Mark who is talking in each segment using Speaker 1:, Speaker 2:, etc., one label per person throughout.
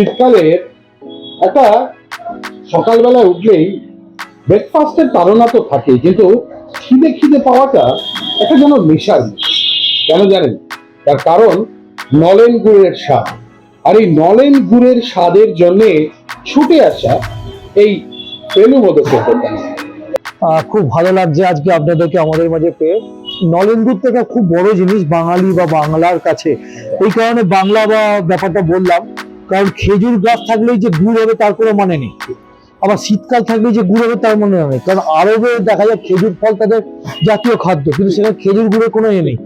Speaker 1: শীতকালে একটা সকালবেলায় উঠলেই ব্রেকফাস্টের তাড়না তো থাকে কিন্তু খিদে খিদে পাওয়াটা একটা যেন নেশার কেন জানেন? তার কারণ নলেন গুড়ের স্বাদ। আর এই নলেন গুড়ের স্বাদের জন্য ছুটে আসা এই পেলু
Speaker 2: খুব ভালো লাগছে আজকে আপনাদেরকে আমাদের মাঝে পেয়ে। নলেন্দুর থেকে খুব বড় জিনিস বাঙালি বা বাংলার কাছে। এই কারণে বাংলা বা ব্যাপারটা বললাম। কারণ খেজুর গাছ থাকলেই যে গুড় হবে তার কোনো মানে নেই। আবার শীতকাল থাকলেই যে গুড় হবে তার মানে নেই। কারণ আরবে দেখা যায় খেজুর ফল তাদের জাতীয় খাদ্য, কিন্তু সেখানে খেজুর গুড়ের কোনো এ নেই।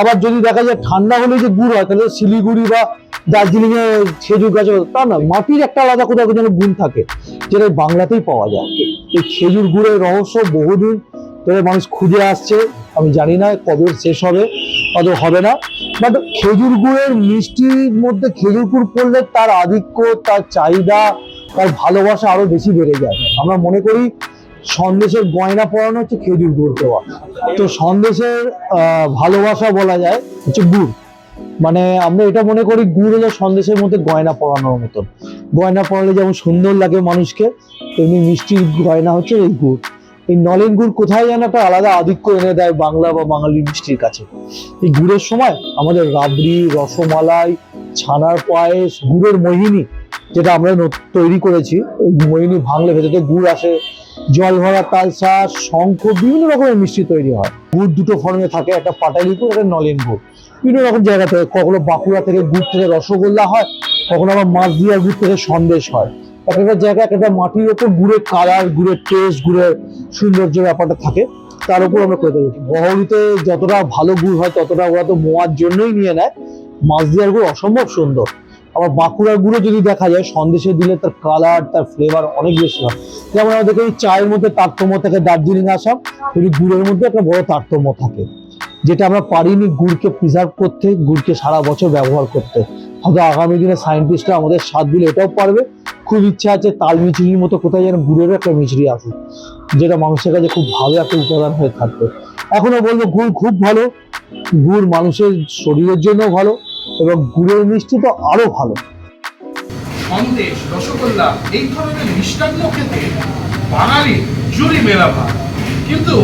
Speaker 2: আবার যদি দেখা যায় ঠান্ডা হলে যে গুড় হয়, তাহলে শিলিগুড়ি বা দার্জিলিং এ খেজুর গাছ তা না, মাটির একটা আলাদা কোথাও যেন গুণ থাকে, যেটা বাংলাতেই পাওয়া যায়। এই খেজুর গুড়ের রহস্য বহুদিন ধরে মানুষ খুঁজে আসছে, আমি জানি না কবে শেষ হবে হবে না। বাট খেজুর গুড়ের মিষ্টির মধ্যে খেজুর গুড় পড়লে তার আধিক্য, তার চাহিদা, তার ভালোবাসা আরও বেশি বেড়ে যায়। আমরা মনে করি সন্দেশের গয়না পরানো হচ্ছে খেজুর গুড় দেওয়া। তো সন্দেশের ভালোবাসা বলা যায় হচ্ছে গুড়। মানে আমরা এটা মনে করি গুড় হলো সন্দেশের মধ্যে গয়না পরানোর মতন। গয়না পরালে যেমন সুন্দর লাগে মানুষকে, তেমনি মিষ্টির গয়না হচ্ছে এই গুড়। এই নলেন গুড় কোথায় যেন একটা আলাদা আধিক্য এনে দেয় বাংলা বা বাঙালি মিষ্টির কাছে? এই গুড়ের সময় আমাদের রাবড়ি, রসমালাই, ছানার পায়েস, গুড়ের মোহিনী, যেটা আমরা তৈরি করেছি ওই মোহিনী ভাঙলে ভেতরে গুড় আসে। জল ভরা তালসা শঙ্খ, বিভিন্ন রকমের মিষ্টি তৈরি হয়। গুড় দুটো ফর্মে থাকে, একটা পাটালি গুড় একটা নলেন গুড়। বিভিন্ন রকম জায়গা থেকে, কখনো বাঁকুড়া থেকে গুড় থেকে রসগোল্লা হয়, কখনো আবার মাছ দিয়ে গুড় থেকে সন্দেশ হয়। এক একটা জায়গায় এক একটা মাটির ওপর গুড়ের কালার গুড়ের টেস্ট গুড়ের সৌন্দর্য ব্যাপারটা থাকে, তার উপর আমরা করে থাকি বহরিতে যতটা ভালো গুড় হয়, ততটা ওরা তো মোয়ার জন্যই নিয়ে নেয়। মাছ দিয়ার গুড় অসম্ভব সুন্দর। আবার বাঁকুড়ার গুঁড়ো যদি দেখা যায়, সন্দেশে দিলে তার কালার তার ফ্লেভার অনেক বেশি হয়। যেমন আমাদের এই চায়ের মধ্যে তারতম্য থাকে দার্জিলিং আসাম তেমনি গুড়ের মধ্যে একটা বড় তারতম্য থাকে, যেটা আমরা পারিনি গুড়কে প্রিজার্ভ করতে, গুড়কে সারা বছর ব্যবহার করতে। হয়তো আগামী দিনে সায়েন্টিস্টরা আমাদের স্বাদ দিলে এটাও পারবে। খুব ইচ্ছা আছে তাল মিচড়ির মতো কোথায় যেন গুড়েরও একটা মিচড়ি আসুক, যেটা মানুষের কাছে খুব ভালো একটা উপাদান হয়ে থাকবে। এখনও বলব গুড় খুব ভালো, গুড় মানুষের শরীরের জন্য ভালো এবং গুড়ের মিষ্টি তো আরও ভালো।
Speaker 3: সন্দেশ, রসগোল্লা, এই ধরনের মিষ্টান্ন খেতে বাঙালি জুড়ি মেলা ভার কিন্তু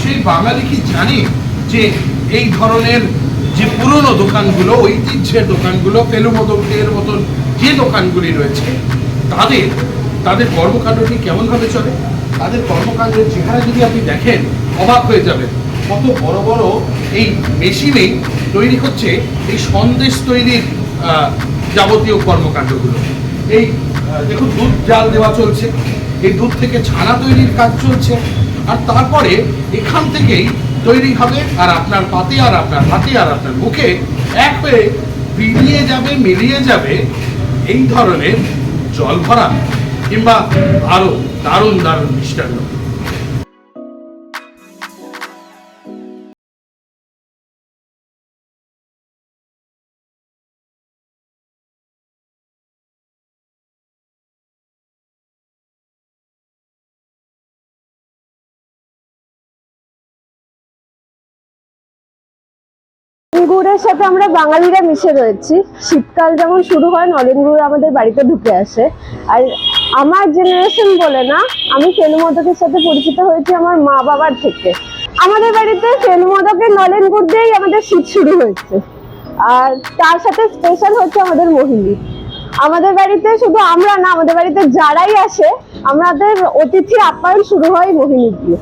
Speaker 3: সেই বাঙালি কি জানে যে এই ধরনের যে পুরনো দোকানগুলো, ঐতিহ্যের দোকানগুলো পেলুমদকের মতন যে দোকানগুলি রয়েছে তাদের তাদের কর্মকাণ্ড কর্মকাণ্ডটি কেমনভাবে চলে? তাদের কর্মকাণ্ডের চেহারা যদি আপনি দেখেন, অবাক হয়ে যাবেন। কত বড় বড় এই মেশিনেই তৈরি হচ্ছে এই সন্দেশ তৈরির যাবতীয় কর্মকাণ্ডগুলো। এই দেখুন, দুধ জাল দেওয়া চলছে। এই দুধ থেকে ছানা তৈরির কাজ চলছে। আর তারপরে এখান থেকেই তৈরি হবে, আর আপনার পাতে, আর আপনার হাতে, আর আপনার মুখে, এক হয়ে বিলিয়ে যাবে, মিলিয়ে যাবে এই ধরনের জল ভরা কিংবা আরও দারুণ দারুণ মিষ্টান্ন।
Speaker 4: গুড়ের সাথে আমরা বাঙালিরা মিশে রয়েছি। শীতকাল যেমন শুরু হয় নলেন গুড় আমাদের বাড়িতে ঢুকে আসে। আর আমার জেনারেশন বলে না, আমি ফেনু মোদকের সাথে পরিচিত হয়েছি আমার মা বাবার থেকে। আমাদের বাড়িতে ফেনু মোদকের নলেন গুড় দিয়েই আমাদের শীত শুরু হয়েছে। আর তার সাথে স্পেশাল হচ্ছে আমাদের মোহিনী। আমাদের বাড়িতে শুধু আমরা না, আমাদের বাড়িতে যারাই আসে, আমাদের অতিথি আপ্যায়ন শুরু হয় মোহিনী দিয়ে।